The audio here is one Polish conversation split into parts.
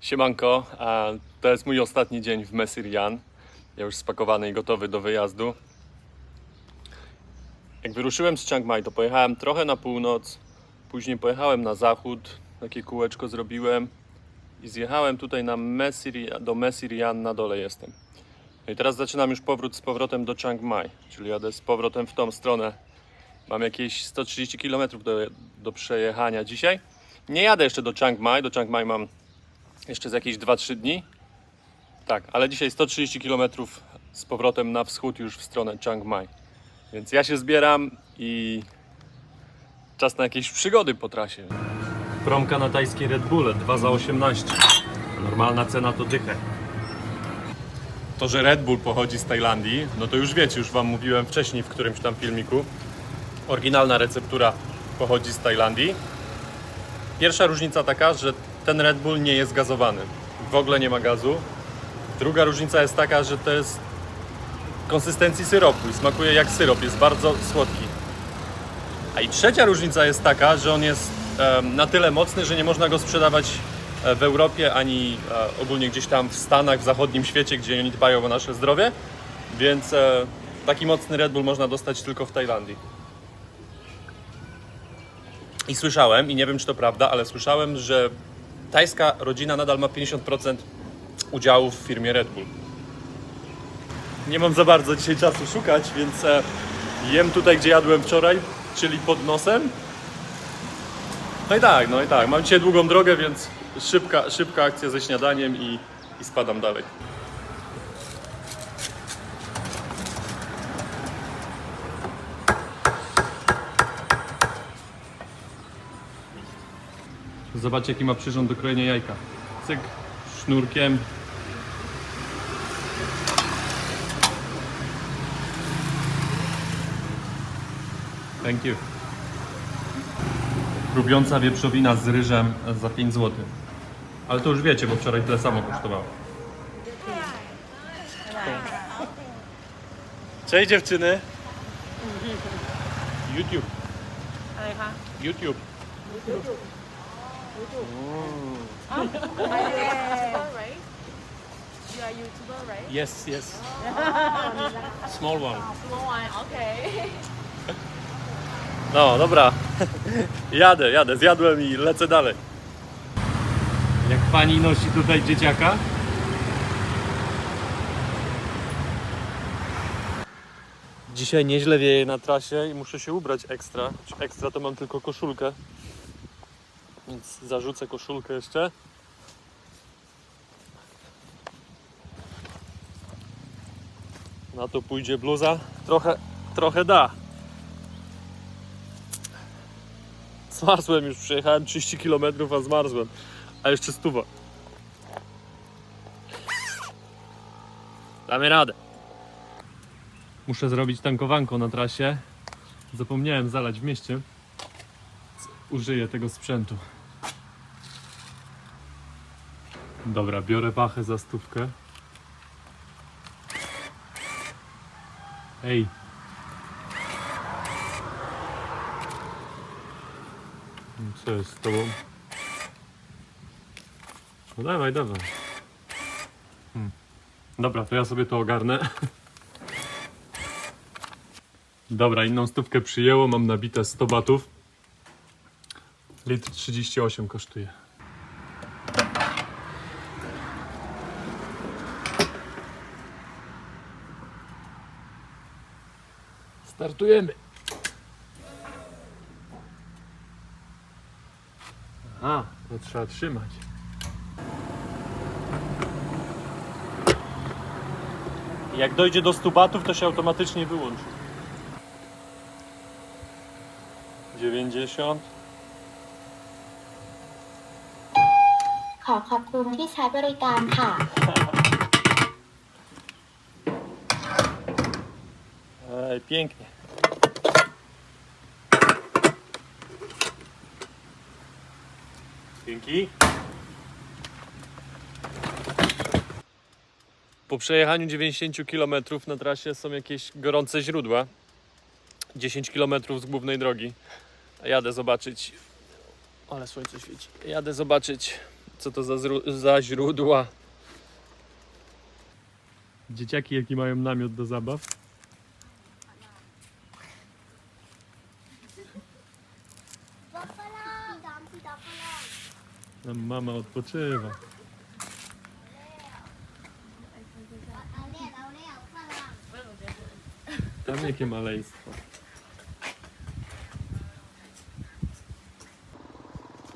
Siemanko, to jest mój ostatni dzień w Mesirian. Ja już spakowany i gotowy do wyjazdu. Jak wyruszyłem z Chiang Mai, to pojechałem trochę na północ, później pojechałem na zachód, takie kółeczko zrobiłem i zjechałem tutaj na Mesirian, do Mesirian, na dole jestem. No i teraz zaczynam już powrót z powrotem do Chiang Mai, czyli jadę z powrotem w tą stronę. Mam jakieś 130 km do, do przejechania dzisiaj. Nie jadę jeszcze do Chiang Mai, do Chiang Mai mam jeszcze z jakieś 2-3 dni. Tak, ale dzisiaj 130 km z powrotem na wschód już w stronę Chiang Mai. Więc ja się zbieram i czas na jakieś przygody po trasie. Promka na tajskiej Red Bull 2 za 18. Normalna cena to dychę. To, że Red Bull pochodzi z Tajlandii, no to już wiecie, już Wam mówiłem wcześniej w którymś tam filmiku. Oryginalna receptura pochodzi z Tajlandii. Pierwsza różnica taka, że ten Red Bull nie jest gazowany. W ogóle nie ma gazu. Druga różnica jest taka, że to jest konsystencji syropu i smakuje jak syrop, jest bardzo słodki. A i trzecia różnica jest taka, że on jest na tyle mocny, że nie można go sprzedawać e, w Europie ani e, ogólnie gdzieś tam w Stanach, w zachodnim świecie, gdzie oni dbają o nasze zdrowie. Więc e, taki mocny Red Bull można dostać tylko w Tajlandii. I słyszałem, i nie wiem czy to prawda, ale słyszałem, że tajska rodzina nadal ma 50% udziału w firmie Red Bull. Nie mam za bardzo dzisiaj czasu szukać, więc e, jem tutaj, gdzie jadłem wczoraj, czyli pod nosem. No i tak, no i tak. Mam dzisiaj długą drogę, więc szybka, szybka akcja ze śniadaniem i, i spadam dalej. Zobaczcie, jaki ma przyrząd do krojenia jajka. Cyk, sznurkiem. Thank you. Wieprzowina z ryżem za 5 zł. Ale to już wiecie, bo wczoraj tyle samo kosztowało. Cześć dziewczyny. YouTube. อะ Mm. Oh, YouTuber, right? You are YouTuber, right? Yes, yes. Small one. Small one, okay. No, dobra. Jadę, jadę, zjadłem i lecę dalej. Jak pani nosi tutaj dzieciaka? Dzisiaj nieźle wieje na trasie i muszę się ubrać ekstra. Ekstra to mam tylko koszulkę, więc zarzucę koszulkę jeszcze. Na to pójdzie bluza. Trochę, trochę da. Zmarzłem już, przejechałem 30 km, a zmarzłem. A jeszcze stuwa. Damy radę. Muszę zrobić tankowanko na trasie. Zapomniałem zalać w mieście. Użyję tego sprzętu. Dobra, biorę pachę za stówkę. Ej, Co jest z tobą? No dawaj, dawaj. Hmm. Dobra, to ja sobie to ogarnę. Dobra, inną stówkę przyjęło, mam nabite 100 batów. Litr 38 kosztuje. Startujemy. A, to trzeba trzymać. Jak dojdzie do 100 batów, to się automatycznie wyłączy. 90. ขอขอบคุณที่ใช้บริการค่ะ pięknie. Dzięki. Po przejechaniu 90 km na trasie są jakieś gorące źródła. 10 km z głównej drogi. Jadę zobaczyć. Ale słońce świeci. Jadę zobaczyć co to za, za źródła. Dzieciaki jaki mają namiot do zabaw. Mama odpoczywa. Tam jakie maleństwo.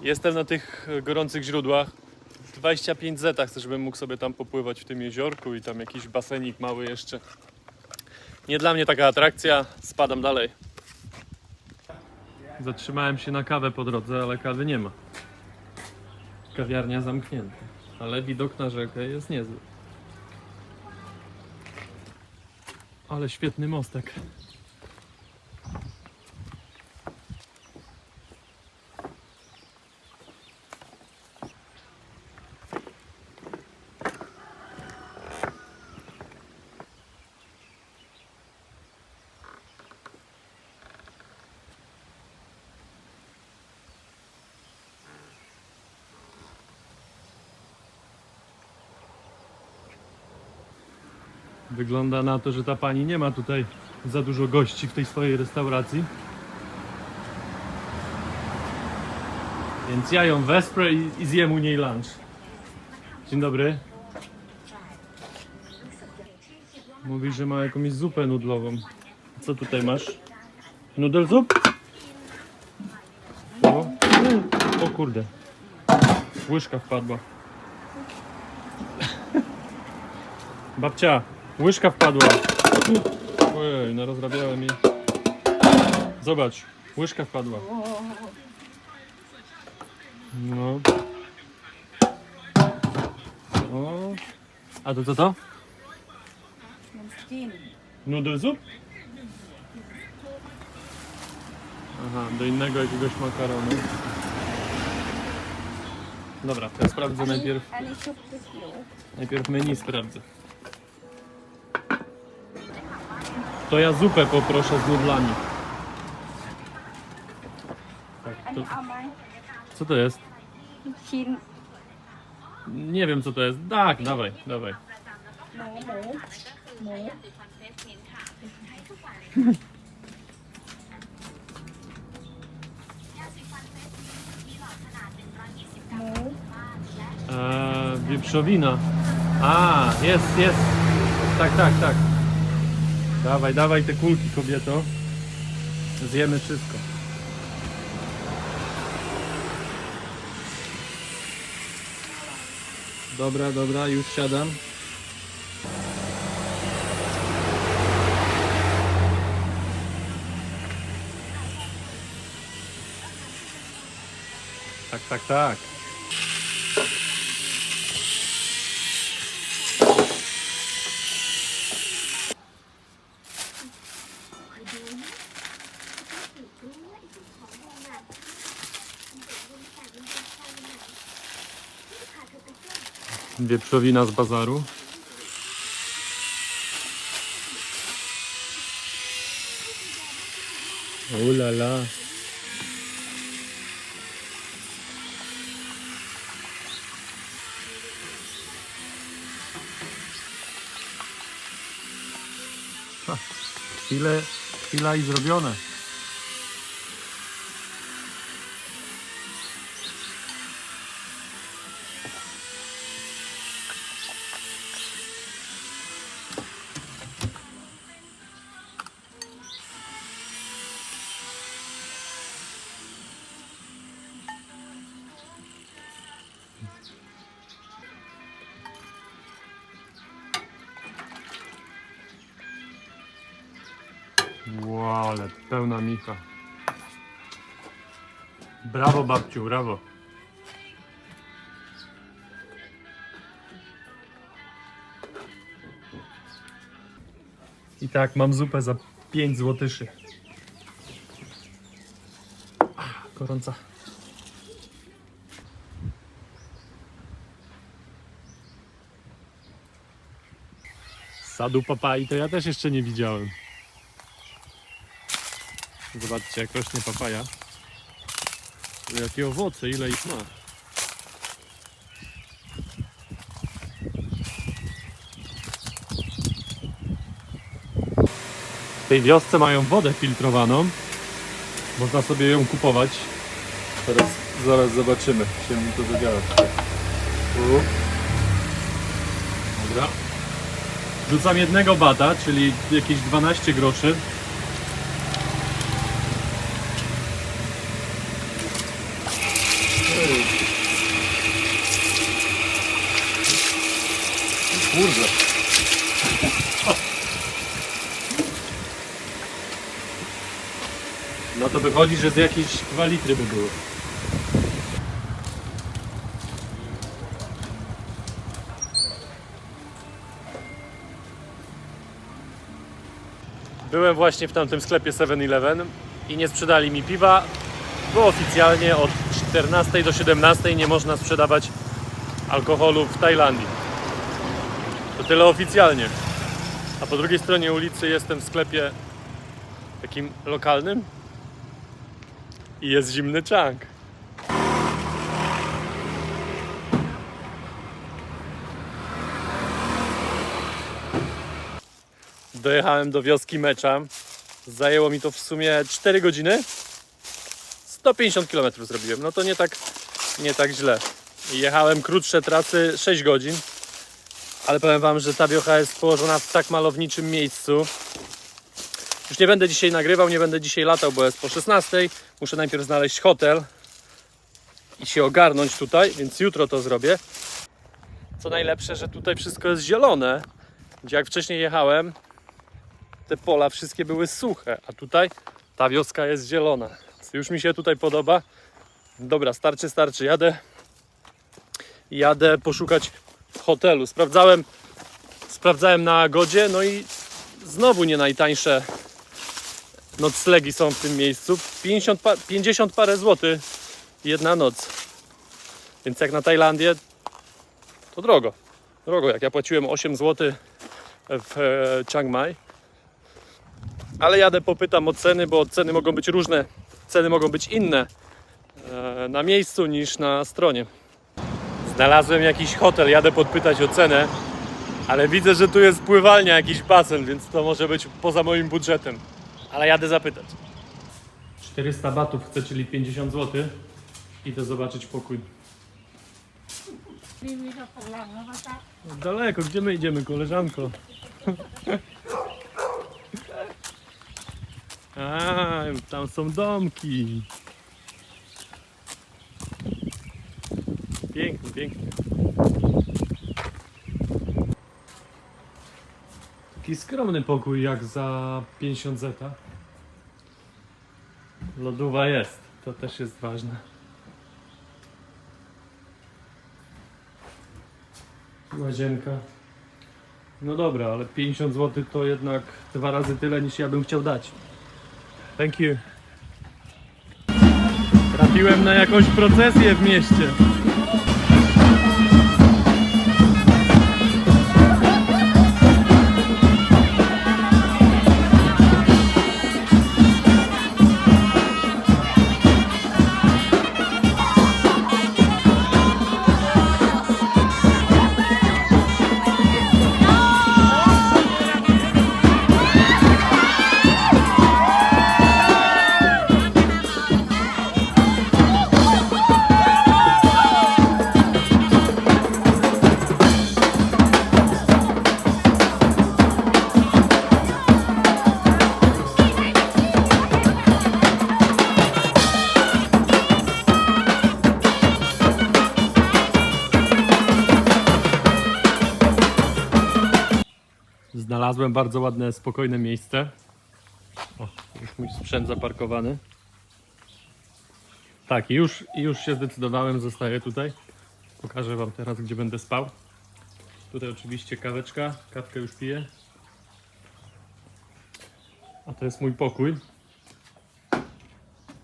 Jestem na tych gorących źródłach. 25 zeta chcę, żebym mógł sobie tam popływać w tym jeziorku i tam jakiś basenik mały jeszcze. Nie dla mnie taka atrakcja, spadam dalej. Zatrzymałem się na kawę po drodze, ale kawy nie ma. Kawiarnia zamknięta, ale widok na rzekę jest niezły. Ale świetny mostek. Wygląda na to, że ta pani nie ma tutaj za dużo gości w tej swojej restauracji. Więc ja ją wesprę i, i zjem u niej lunch. Dzień dobry. Mówi, że ma jakąś zupę nudlową. Co tutaj masz? Nudel zup? O, o kurde. Łyżka wpadła. Babcia, Łyżka wpadła. Ojej, no rozrabiałem i... Zobacz, łyżka wpadła. No. O. A to co to? Noodle zup? Aha, do innego jakiegoś makaronu. Dobra, to ja sprawdzę najpierw. Najpierw menu sprawdzę. To ja zupę poproszę z nudlami. Tak, to... Co to jest? Chin. Nie wiem co to jest. Tak, dawaj, dawaj. No, no, no. Eee, wieprzowina. A, jest, jest. Tak, tak, tak. Dawaj, dawaj te kulki, kobieto. Zjemy wszystko. Dobra, dobra, już siadam. Tak, tak, tak. Wieprzowina z bazaru. Ulala. Chwilę, chwila i zrobione. Brawo babciu, brawo. I tak, mam zupę za 5 złotyszy. Ach, Gorąca. Sadu papai to ja też jeszcze nie widziałem. Zobaczcie, jak rośnie papaja. Jakie owoce, ile ich ma. W tej wiosce mają wodę filtrowaną. Można sobie ją kupować. Teraz zaraz zobaczymy, się mi to zadziała. Dobra. Rzucam jednego bata, czyli jakieś 12 groszy. Kurde. No to wychodzi, że z jakieś 2 litry by było. Byłem właśnie w tamtym sklepie 7-Eleven i nie sprzedali mi piwa, bo oficjalnie od 14 do 17 nie można sprzedawać alkoholu w Tajlandii. To tyle oficjalnie. A po drugiej stronie ulicy jestem w sklepie takim lokalnym i jest zimny czank. Dojechałem do wioski Mecza. Zajęło mi to w sumie 4 godziny. 150 km zrobiłem. No to nie tak, nie tak źle. Jechałem krótsze trasy 6 godzin. Ale powiem Wam, że ta wiocha jest położona w tak malowniczym miejscu. Już nie będę dzisiaj nagrywał, nie będę dzisiaj latał, bo jest po 16. Muszę najpierw znaleźć hotel i się ogarnąć tutaj, więc jutro to zrobię. Co najlepsze, że tutaj wszystko jest zielone. Gdzie jak wcześniej jechałem, te pola wszystkie były suche, a tutaj ta wioska jest zielona. Już mi się tutaj podoba. Dobra, starczy, starczy. Jadę, jadę poszukać hotelu. Sprawdzałem, sprawdzałem na Agodzie, no i znowu nie najtańsze noclegi są w tym miejscu. 50, pa- 50 parę złotych jedna noc. Więc jak na Tajlandię, to drogo. Drogo, jak ja płaciłem 8 zł w e, Chiang Mai. Ale jadę, popytam o ceny, bo ceny mogą być różne. Ceny mogą być inne e, na miejscu niż na stronie. Znalazłem jakiś hotel, jadę podpytać o cenę, ale widzę, że tu jest pływalnia, jakiś basen, więc to może być poza moim budżetem. Ale jadę zapytać. 400 batów chcę, czyli 50 zł. Idę zobaczyć pokój. Daleko, gdzie my idziemy, koleżanko? A, tam są domki. Pięknie, pięknie. Taki skromny pokój jak za 50 zeta. Lodówa jest, to też jest ważne. Łazienka. No dobra, ale 50 zł to jednak dwa razy tyle niż ja bym chciał dać. Thank you. Trafiłem na jakąś procesję w mieście. Znalazłem bardzo ładne, spokojne miejsce. O, już mój sprzęt zaparkowany. Tak, już, już się zdecydowałem, zostaję tutaj. Pokażę Wam teraz, gdzie będę spał. Tutaj oczywiście kaweczka, kawkę już piję. A to jest mój pokój.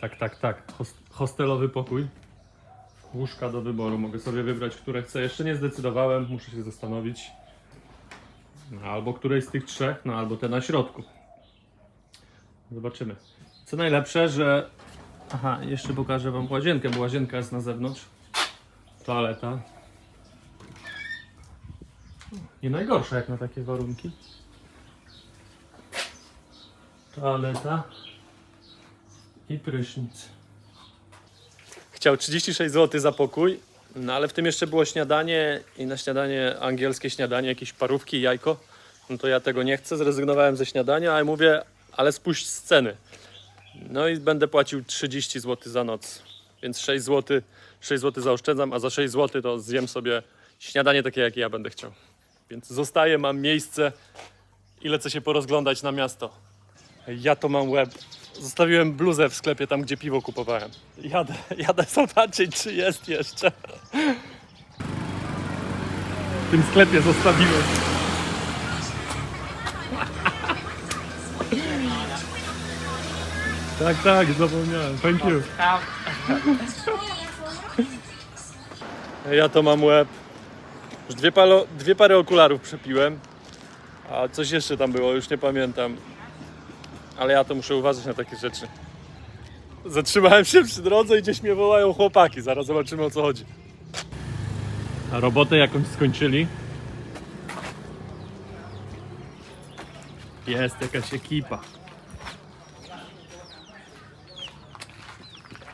Tak, tak, tak. Host- hostelowy pokój. Łóżka do wyboru. Mogę sobie wybrać, które chcę. Jeszcze nie zdecydowałem, muszę się zastanowić. No, albo któreś z tych trzech, no albo te na środku. Zobaczymy. Co najlepsze, że. Aha, jeszcze pokażę Wam łazienkę, bo łazienka jest na zewnątrz. Toaleta. Nie najgorsza jak na takie warunki. Toaleta i prysznic. Chciał 36 zł za pokój, no ale w tym jeszcze było śniadanie i na śniadanie angielskie śniadanie, jakieś parówki jajko. No to ja tego nie chcę, zrezygnowałem ze śniadania, ale mówię, ale spuść z ceny. No i będę płacił 30 zł za noc, więc 6 zł, 6 zł zaoszczędzam, a za 6 zł to zjem sobie śniadanie takie, jakie ja będę chciał. Więc zostaję, mam miejsce i lecę się porozglądać na miasto. Ja to mam łeb. Zostawiłem bluzę w sklepie tam, gdzie piwo kupowałem. Jadę, jadę zobaczyć, czy jest jeszcze. W tym sklepie zostawiłem. Tak, tak, zapomniałem. Thank you. Ja to mam łeb. Już dwie, palo, dwie pary okularów przepiłem. A coś jeszcze tam było, już nie pamiętam. Ale ja to muszę uważać na takie rzeczy. Zatrzymałem się przy drodze i gdzieś mnie wołają chłopaki. Zaraz zobaczymy o co chodzi. Robotę jakąś skończyli. Jest jakaś ekipa.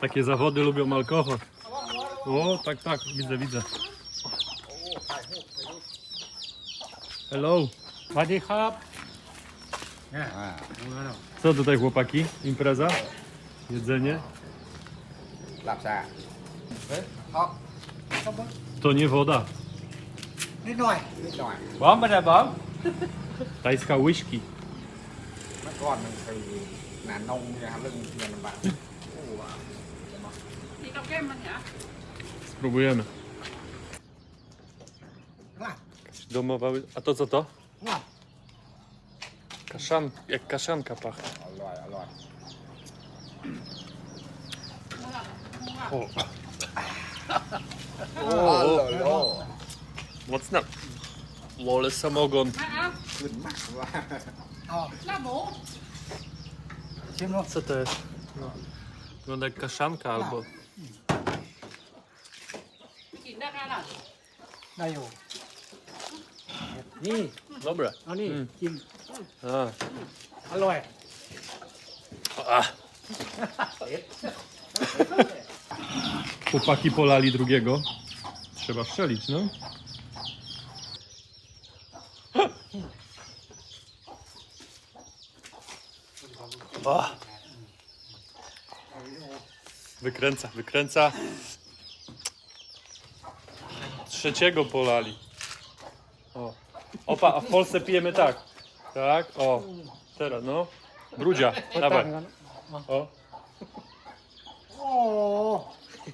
Takie zawody lubią alkohol. O, tak, tak, widzę, widzę. Hello. Buddy Hub. Co tutaj chłopaki? Impreza? Jedzenie? Lapsa. Hop. บซะเฮ้ยเอา To nie woda. นิดหน่อยนิดหน่อย บอมมาได้บอม Tajska łyżki. เมื่อก่อนมันเคยหนานนงเนี่ยครับเรื่องเงินลำบาก Spróbujemy. ล่ะ Domowa ły... A to co to? ล่ะ Kaszan... Jak kaszanka pachnie. อร่อยอร่อย O, โอ้โห mocna. Lole samogon. ขึ้นมากว่า ชิมดู Co to jest? No. Wygląda jak kaszanka albo... ได้อยู่ นี่ Dobre. เอานี่ อืม กิน A. อร่อย A. Chłopaki polali drugiego. Trzeba strzelić, no. O! Wykręca, wykręca. Trzeciego polali. O. Opa, a w Polsce pijemy tak. Tak, o. Teraz, no. Brudzia, tak. dawaj. No. O.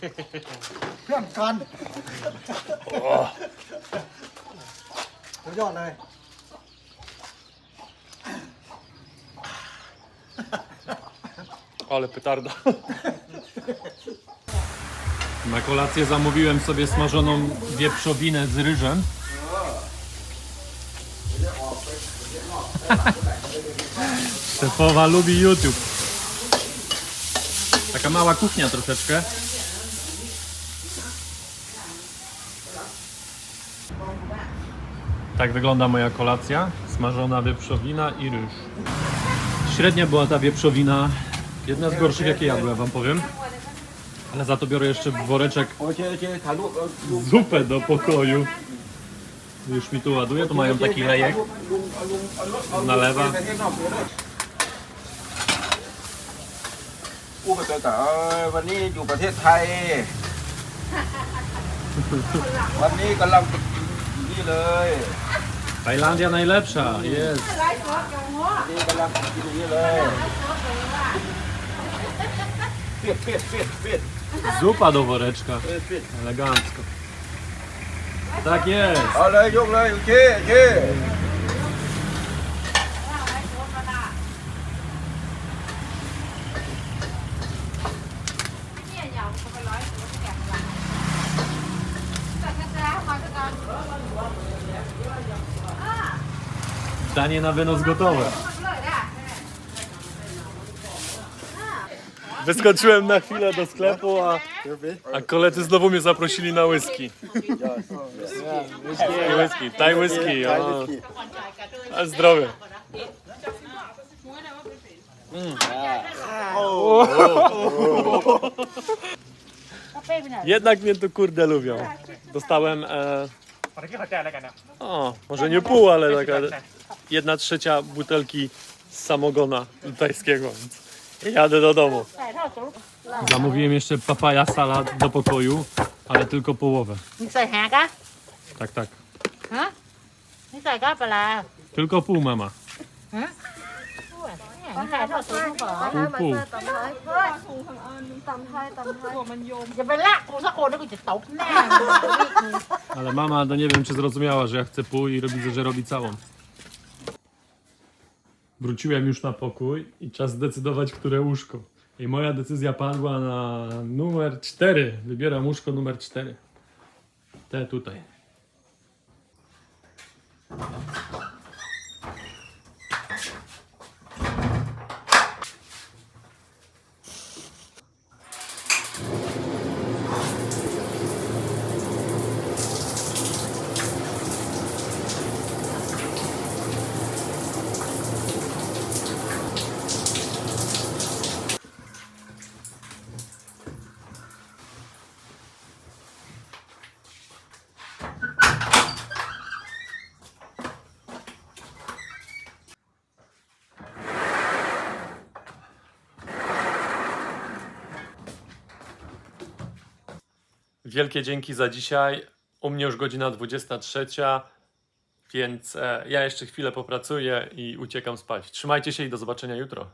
เพื่อนกันสุดยอดเลย Ale petarda. Na kolację zamówiłem sobie smażoną wieprzowinę z ryżem. Szefowa lubi YouTube. Taka mała kuchnia troszeczkę. Tak wygląda moja kolacja. Smażona wieprzowina i ryż. Średnia była ta wieprzowina. Jedna z gorszych, jakie jadłem, wam powiem. Ale za to biorę jeszcze woreczek zupę do pokoju. Już mi tu ładuje, tu mają taki lejek. Nalewa. อาลุงเอารถเอาลุง Nalewa. ไปข้างนอกเดี๋ยวเลยอู้ไปเจอแต่เอ้ยวันนี้อยู่ประเทศไทย วันนี้กำลังอยู่นี่เลย Tajlandia najlepsza, jest. วันนี้กำลังกินอยู่นี่เลยเปียดเปียดเปียดเปียด Zupa do woreczka, เปียดเปียด elegancko. Tak jest. เอาเลยยกเลยโอเคโอเค Pytanie na wynos gotowe. Wyskoczyłem na chwilę do sklepu, a, a koledzy znowu mnie zaprosili na whisky. Whisky, whisky, Thai whisky. A zdrowie. Mm. Jednak mnie tu kurde lubią. Dostałem... E... O, może nie pół, ale taka jedna trzecia butelki z samogona tajskiego, więc jadę do domu. Zamówiłem jeszcze papaja salad do pokoju, ale tylko połowę. นี่ใส่แฮกอะ Tak, tak. ฮะนี่ใส่ก็ปลาร้า Tylko pół mama. นี่ใส่ทอดตัวทุกคน Pół, pół. ตำไทยเฮ้ยถุงทำอันตำไทยตำไทยมันโยม จะไปละกูสักคนแล้วกูจะตบแน่มึง Ale mama to nie wiem czy zrozumiała, że ja chcę pół i widzę, że robi całą. Wróciłem już na pokój i czas zdecydować, które łóżko. I moja decyzja padła na numer 4. Wybieram łóżko numer 4. Te tutaj. Wielkie dzięki za dzisiaj. U mnie już godzina 23, więc e, ja jeszcze chwilę popracuję i uciekam spać. Trzymajcie się i do zobaczenia jutro.